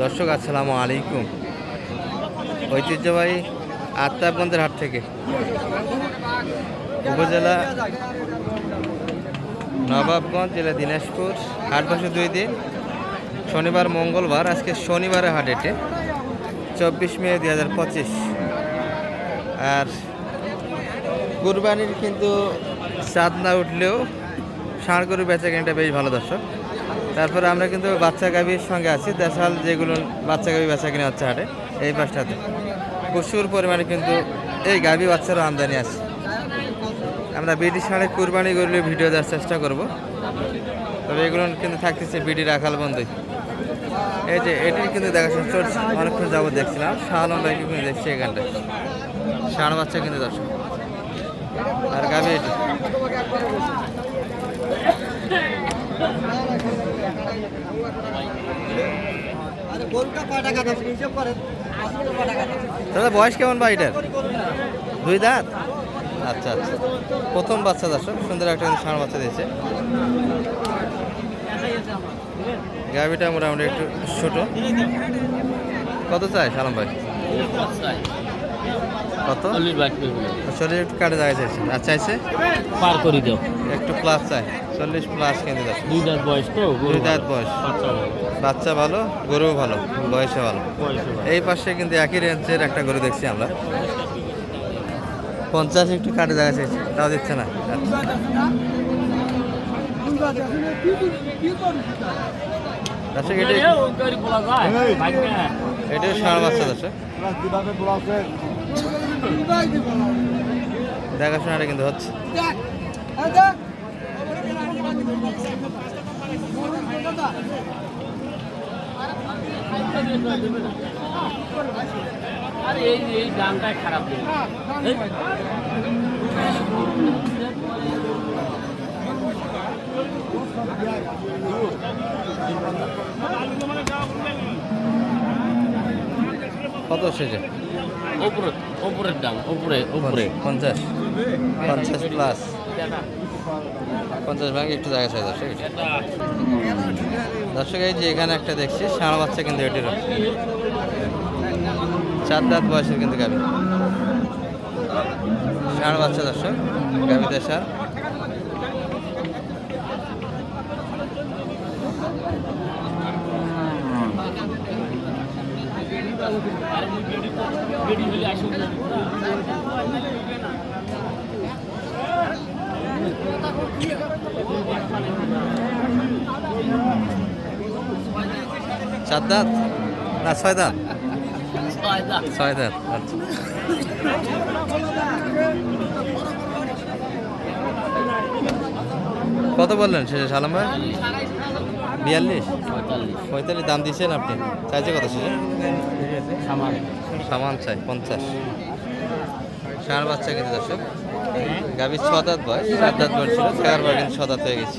দর্শক, আসসালামু আলাইকুম। ঐতিহ্যবাহী আত্মাবগঞ্জের হাট থেকে উপজেলা নবাবগঞ্জ, জেলা দিনাজপুর। হাট বসে দুই দিন, শনিবার, মঙ্গলবার, আজকে শনিবারে হাট এটে, চব্বিশ মে দুই হাজার পঁচিশ। আর কুরবানির কিন্তু চাঁদ না উঠলেও ষাঁড় গরু বেচা কেনাটা বেশ ভালো দর্শক। তারপরে আমরা কিন্তু বাচ্চা গাভীর সঙ্গে আছি, দেশাল যেগুলো বাচ্চা গাভী বেচা কিনে হচ্ছে হাটে, এই পাশটাতে। প্রচুর পরিমাণে কিন্তু এই গাভী বাচ্চারও আমদানি আছে। আমরা বিডি ষাঁড়ে কুরবানি গরুলে ভিডিও দেওয়ার চেষ্টা করব। তবে এগুলো কিন্তু থাকতেছে বিডি রাখাল বন্ধুই। এই যে এটির কিন্তু দেখাশোনা চলছে, অনেকক্ষণ যাব দেখছিলাম শাহ আলম ভাইকে কিন্তু দেখছি এখানটায়। ষাঁড় বাচ্চা কিন্তু দর্শক। আর গাভী এটি। দাদা, বয়স কেমন বা এটার? দুই দাঁত? আচ্ছা আচ্ছা। প্রথম বাচ্চা দর্শক, সুন্দর একটা ষাঁড় বাচ্চা দিয়েছে। গাভিটা মোটামুটি একটু ছোট। কত চাই সালাম ভাই? কত চল্লিশ একটু কাটে জায়গা চাইছে আর চাইছে পার করে দাও একটু প্লাস চাই চল্লিশ প্লাস কিন্তু দর্শক দুই দাঁত বয়স তো দুই দাঁত বয়স বাচ্চা ভালো গরুও ভালো বয়সে ভালো এই পাশে কিন্তু একই রেঞ্জের একটা গরু দেখছি আমরা পঞ্চাশ একটু কাটে জায়গা চাইছে তাও দিচ্ছে না আচ্ছা। দর্শক এটি এটিও ষাঁড় বাচ্চা দর্শক দেখাশোনাটা কিন্তু হচ্ছে। আরে এই খারাপ কত সেটা ওপরে, ওপরের দাম, ওপরে ওপরে। পঞ্চাশ পঞ্চাশ প্লাস পঞ্চাশ ভাগে একটু জায়গা চাই দর্শক, এই যে এখানে একটা দেখছি ষাঁড় বাচ্চা কিন্তু এটির চার দাঁত বয়সের কিন্তু গাভী। ষাঁড় বাচ্চা দর্শক গাড়িতে সার। চার দাঁত না ছয় দাঁত ছয় দাঁত আচ্ছা। কত বললেন শেষে সালাম ভাই? বিয়াল্লিশ? পঁয়তাল্লিশ। দাম দিয়েছেন আপনি? চাইছে কত শেষে? সামান। সামান চাই পঞ্চাশ। ষাঁড় বাচ্চা কিন্তু দর্শক। গাভীর ছ দাঁত বয়স সাত দাঁত বয়স ছিল চার বার কিন্তু ছ দাঁত হয়ে গেছে।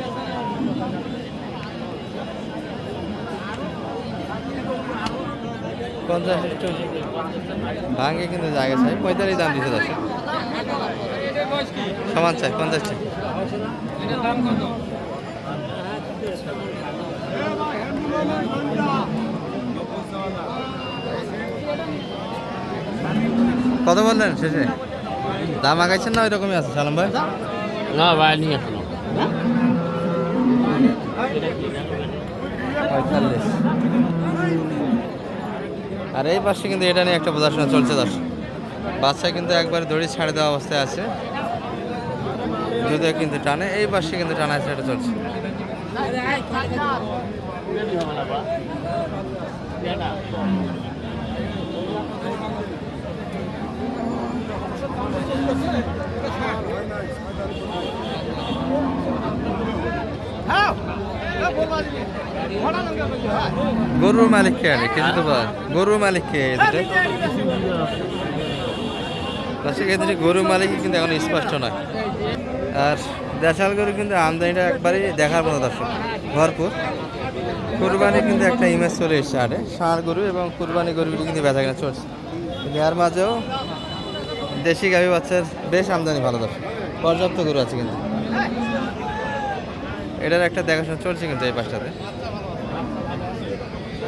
পঞ্চাশ একটু। ভাঙে কিন্তু জায়গা চাই। পঁয়তাল্লিশ দাম দিতে দর্শক। সমান চাই পঞ্চাশ চাই। কত বললেন শেষে? দাম আগাইছেন না ওই রকমই আছে সালাম ভাই? না ভাই নিয়ে আসলো পঁয়তাল্লিশ। আর এই পাশে কিন্তু এটা নিয়ে একটা প্রদর্শন চলছে দশ বাচ্চা কিন্তু একবার দড়ি ছাড়ে দেওয়া অবস্থায় আছে। যদিও কিন্তু টানে, এই পাশে কিন্তু টানা আছে, এটা চলছে। গরুর মালিক কে আনে কিছু তো বল গরুর মালিক কে গরুর মালিক কিন্তু এখন স্পষ্ট নয়। আর দেশাল গরু কিন্তু আমদানিটা একবারই দেখার মতো দর্শক, ভরপুর। কুরবানি কিন্তু একটা ইমেজ চলে এসছে আরে, ষাঁড় গরু এবং কুরবানি গরুগুলি কিন্তু বেচা কেনা চলছে এর মাঝেও দেশি গাভী বাচ্চার বেশ আমদানি ভালো দর্শক, পর্যাপ্ত গরু আছে কিন্তু। এটার একটা দেখাশোনা চলছে কিন্তু এই পাশটাতে।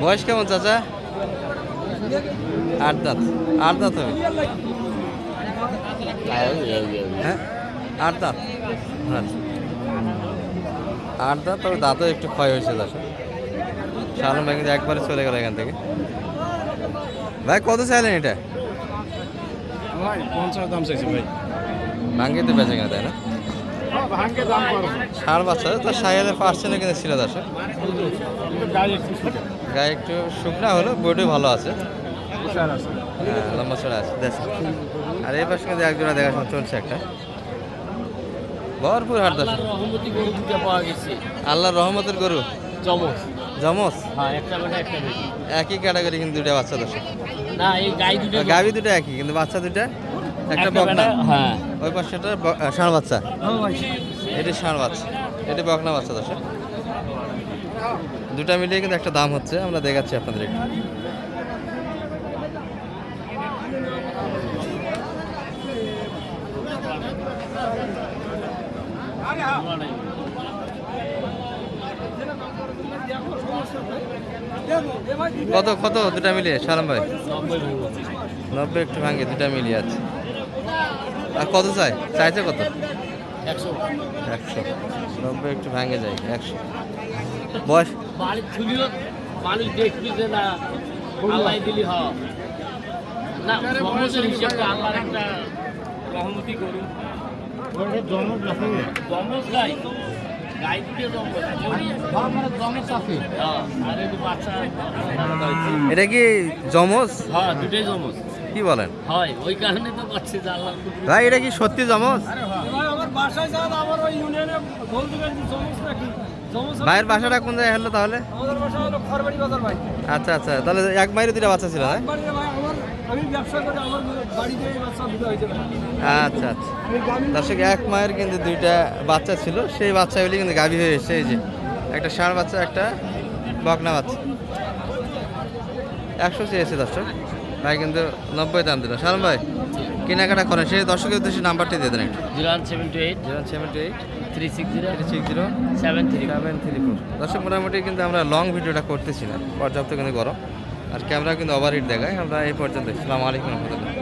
বয়স কেমন চাচা? আট দাঁত। আট দাঁত হবে? হ্যাঁ? আট দাঁত। আচ্ছা। আট দাঁত তবে দাঁতও একটু ক্ষয় হয়েছে দর্শক। শালম ভাই কিন্তু একবারে চলে গেল এখান থেকে। ভাই কত চাইলেন এটা? ভাই পঞ্চাশ দাম চাইছি ভাই। ভাঙ্গে তো বেঁচে কিনা তাই না? করো ষাঁড় বাচ্চা তো সাইয়ালে পার্সেন্টে কিন্তু ছিল দর্শক। গায়ে একটু শুকনা হলো বডি ভালো আছে। হ্যাঁ লম্বা চড়া আছে দেশ আর এই পাশে কিন্তু একজোড়া দেখাশোনা চলছে একটা। ভরপুর হাট দশ পাওয়া গেছে। আল্লাহর রহমতের গরু? চমক জমস হ্যাঁ একটা বেটা একটা একই ক্যাটাগরি কিন্তু দুইটা বাচ্চা দর্শক। না এই গাই দুটো গাভি দুটো একই কিন্তু বাচ্চা দুটা একটা বকনা। হ্যাঁ। ওই পাশেটা ষাঁড় বাচ্চা। এটি ষাঁড় বাচ্চা এটি বকনা বাচ্চা দর্শক। দুটা মিলিয়ে কিন্তু একটা দাম হচ্ছে। আমরা দেখাচ্ছি আপনাদের একটু। কত কত? দুটা মিলিয়ে, সালাম ভাই। নব্বই একটু ভাঙে, দুটা মিলিয়ে আছে। আর কত চাই? চাইছে কত? একশো। একশো। নব্বই একটু ভাঙে যায় একশো। বয়স? মানুষ দেখবি যে না আল্লাহ দিলি হ। না রহমতের হিসাবে আল্লাহর একটা রহমতি করুন। জমজ গাই। গাই দুটো জমজ হ্যাঁ, আর এই বাচ্চা। এটা কি জমজ? হ্যাঁ দুটোই জমজ। কি বলেন? হয় ওই কারণে তো আল্লাহ ভাই এটা কি সত্যি জমজ? ভাইয়ের বাসাটা কোন জায়গায় হলো তাহলে? আচ্ছা আচ্ছা তাহলে এক মাইরে দুটা বাচ্চা ছিল আচ্ছা আচ্ছা। দর্শক এক মায়ের কিন্তু দুইটা বাচ্চা ছিল সেই বাচ্চাগুলি কিন্তু গাভী হয়ে এসেছে এই যে। একটা ষাঁড় বাচ্চা একটা বকনা বাচ্চা। একশো চেয়েছে দর্শক। ভাই কিন্তু নব্বই দাম দিল। শালম ভাই। কেনাকাটা করেন সেই দর্শকের উদ্দেশ্যে নাম্বারটি দিয়ে দেন একটু। Zero one seven two eight zero seven two eight three six zero three six zero seven three seven three four. দর্শক মোটামুটি কিন্তু আমরা লং ভিডিওটা করতেছি না পর্যাপ্ত কিন্তু গরম। আর ক্যামেরা কিন্তু ওভার হিট দেখায় আমরা এই পর্যন্ত আসসালামু আলাইকুম রহমতুল্লাহ।